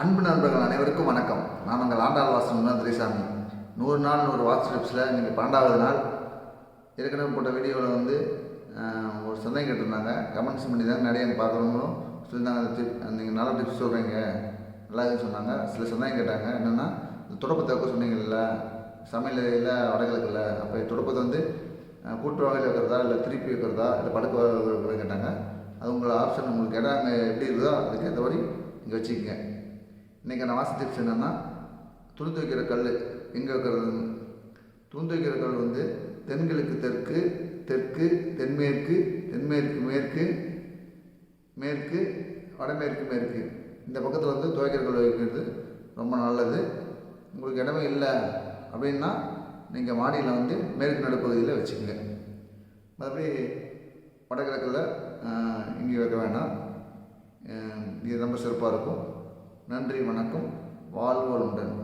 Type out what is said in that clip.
அன்பு நண்பர்கள் அனைவருக்கும் வணக்கம். நான் உங்கள் ஆண்டாள் வாசன் முன்னா துரைசாமி நூறு நாள் நூறு வாட்ஸ் ட்ரிப்ஸில் இன்றைக்கி பன்னெண்டாவது நாள். ஏற்கனவே போட்ட வீடியோவில் வந்து ஒரு சந்தேகம் கேட்டிருந்தாங்க. கமெண்ட்ஸ் பண்ணி தான் நிறைய எனக்கு பார்க்குறவங்களும் சொல்லியிருந்தாங்க. அந்த டிப் நீங்கள் நல்ல டிப்ஸ் சொல்கிறீங்க நல்லா சொன்னாங்க. சில சந்தேகம் கேட்டாங்க. என்னென்னா இந்த துடப்பத்தை வைக்க சொன்னீங்கல்ல இல்லை வடகிழக்கில் அப்போ துடப்பத்தை வந்து கூட்டு வகையில் வைக்கிறதா இல்லை திருப்பி வைக்கிறதா இல்லை படுக்க வைக்கிறதா கேட்டாங்க. அது உங்களோட ஆப்ஷன் உங்களுக்கு இடம் அங்கே எப்படி இருக்குதோ அதுக்கேற்ற மாதிரி இங்கே வச்சுக்கோங்க. இன்றைக்கான வாசி டிப்ஸ் என்னென்னா துணி துவைக்கிற கல் எங்கே வைக்கிறது? துணி துவைக்கிற கல் வந்து தென்கிழக்கு தெற்கு தெற்கு தென்மேற்கு தென்மேற்கு மேற்கு மேற்கு வடமேற்கு மேற்கு. இந்த பக்கத்தில் வந்து துவைக்கிற கல் வைக்கிறது ரொம்ப நல்லது. உங்களுக்கு இடமே இல்லை அப்படின்னா நீங்கள் மாடியில் வந்து மேற்கு நடுப்பகுதியில் வச்சுக்கோங்க. மற்றபடி வடகிழக்கில் இங்கே வைக்க வேண்டாம் இது ரொம்ப சிறப்பாக இருக்கும். நன்றி வணக்கம். வாழ்வோலுடன்